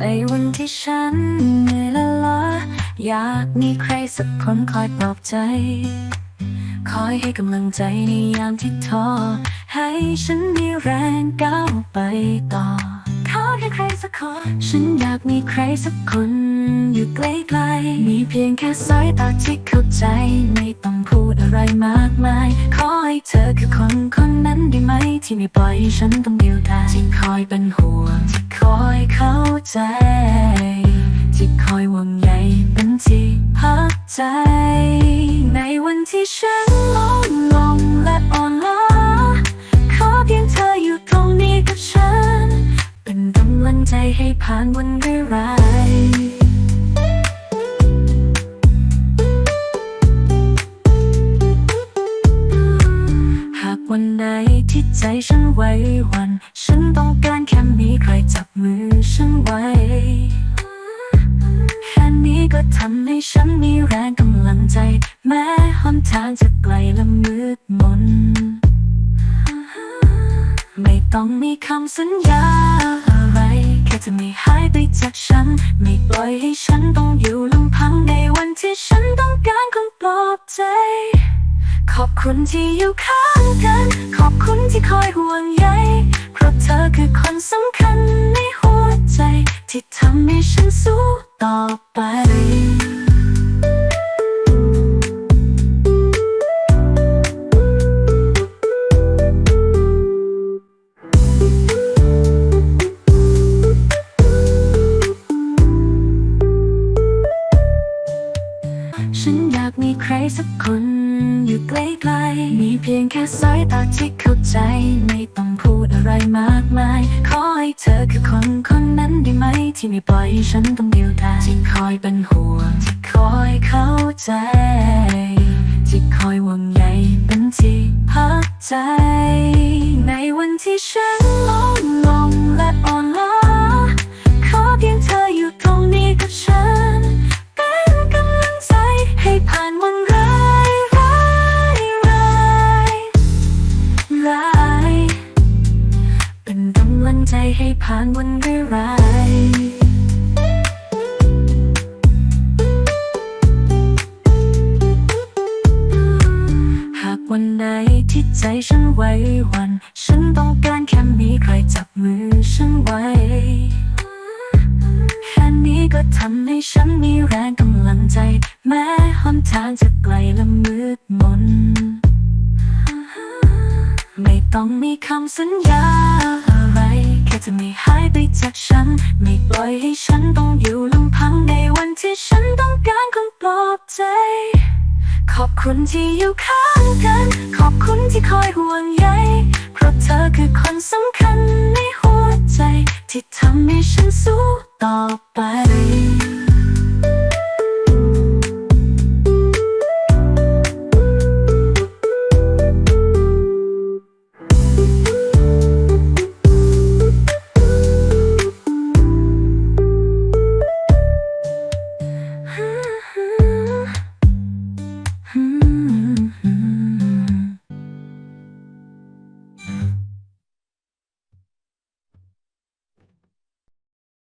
ในวันที่ฉันเหนื่อยละล้าอยากมีใครสักคนคอยปลอบใจ คอยให้กำลังใจในยามที่ท้อให้ฉันมีแรงก้าวไปต่อขอแค่ใครสักคน ฉันอยากมีใครสักคนอยู่ใกล้ๆมีเพียงแค่สายตาที่เข้าใจ ไม่ต้องพูดอะไรมากมาย ขอให้เธอคือคนคนนั้นได้ไหม ที่ไม่ปล่อยให้ฉันต้องเดียวดายที่คอยเป็นห่วง อยเข้าใจ ที่คอยห่วงใยเป็นที่พักใจ ในวันที่ฉันล้มลงและอ่อนล้าขอเพียงเธออยู่ตรงนี้กับฉัน เป็นกำลังใจให้ผ่านวันร้าย ที่ใจฉันไหวหวัน ฉันต้องการแค่มีใครจับมือฉันไว้ แค่นี้ก็ทำให้ฉันมีแรงกำลังใจ แม้หนทางจะไกลและมืดมน ไม่ต้องมีคำสัญญาอะไร แค่จะไม่หายไปจากฉัน ไม่ปล่อยให้ฉันต้องอยู่ลำพังในวันที่ฉันต้องการคนปลอบใจ ขอบคุณที่อยู่ข้างกัน ขอบคุณที่คอยห่วงใย เพราะเธอคือคนสำคัญในหัวใจ ที่ทำให้ฉันสู้ต่อไปฉันอยากมีใครสักคน อยู่ไกลๆ มีเพียงแค่สายตาที่เข้าใจ ไม่ต้องพูดอะไรมากมาย ขอให้เธอคือคนคนนั้นได้ไหม ที่ไม่ปล่อยให้ฉันต้องเดียวดายที่คอยเป็นห่วงที่คอยเข้าใจ ที่คอยหวงใยเป็นที่พักใจ ใจให้ผ่านวันร้ายหากวันใดที่ใจฉันไหวหวัน ฉันต้องการแค่มีใครจับมือฉันไว้ แค่นี้ก็ทำให้ฉันมีแรงกำลังใจ แม้หนทางจะไกลและมืดมน ไม่ต้องมีคำสัญญา แค่จะไม่หายไปจากฉัน ไม่ปล่อยให้ฉันต้องอยู่ลำพังในวันที่ฉันต้องการคนปลอบใจ ขอบคุณที่อยู่ข้างกัน ขอบคุณที่คอยห่วงใย เพราะเธอคือคนสำคัญในหัวใจ ที่ทำให้ฉันสู้ต่อไป